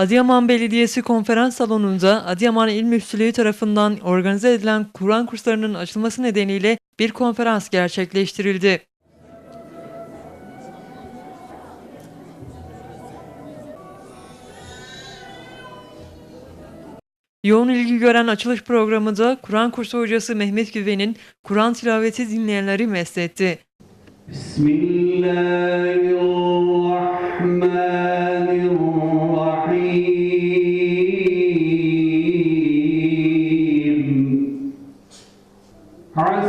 Adıyaman Belediyesi konferans salonunda Adıyaman İl Müftülüğü tarafından organize edilen Kur'an kurslarının açılması nedeniyle bir konferans gerçekleştirildi. Yoğun ilgi gören açılış programında Kur'an kursu hocası Mehmet Güven'in Kur'an tilaveti dinleyenleri mesletti. Bismillahirrahmanirrahim.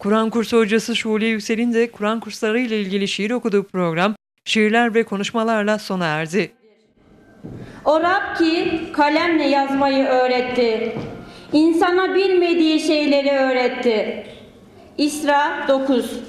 Kur'an kursu hocası Şule Yüksel'in de Kur'an kursları ile ilgili şiir okuduğu program şiirler ve konuşmalarla sona erdi. O Rab ki kalemle yazmayı öğretti. İnsana bilmediği şeyleri öğretti. İsra 9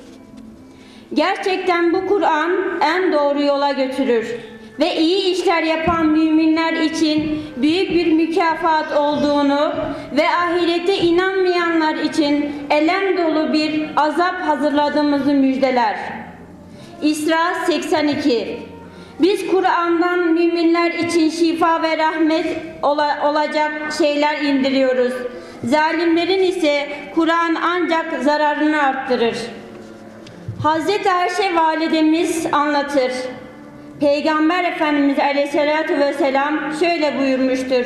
Gerçekten bu Kur'an en doğru yola götürür ve iyi işler yapan müminler için büyük bir mükafat olduğunu ve ahirete inanmayanlar için elem dolu bir azap hazırladığımızı müjdeler. İsra 82 Biz Kur'an'dan müminler için şifa ve rahmet ola- olacak şeyler indiriyoruz. Zalimlerin ise Kur'an ancak zararını arttırır. Hazreti Ayşe validemiz anlatır. Peygamber Efendimiz Aleyhisselatü Vesselam şöyle buyurmuştur.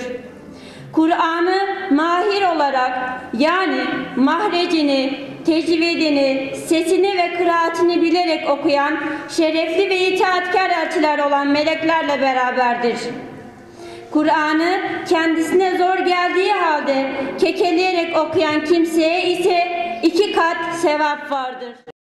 Kur'an'ı mahir olarak yani mahrecini, tecvidini, sesini ve kıraatini bilerek okuyan şerefli ve itaatkar elçiler olan meleklerle beraberdir. Kur'an'ı kendisine zor geldiği halde kekeleyerek okuyan kimseye ise iki kat sevap vardır.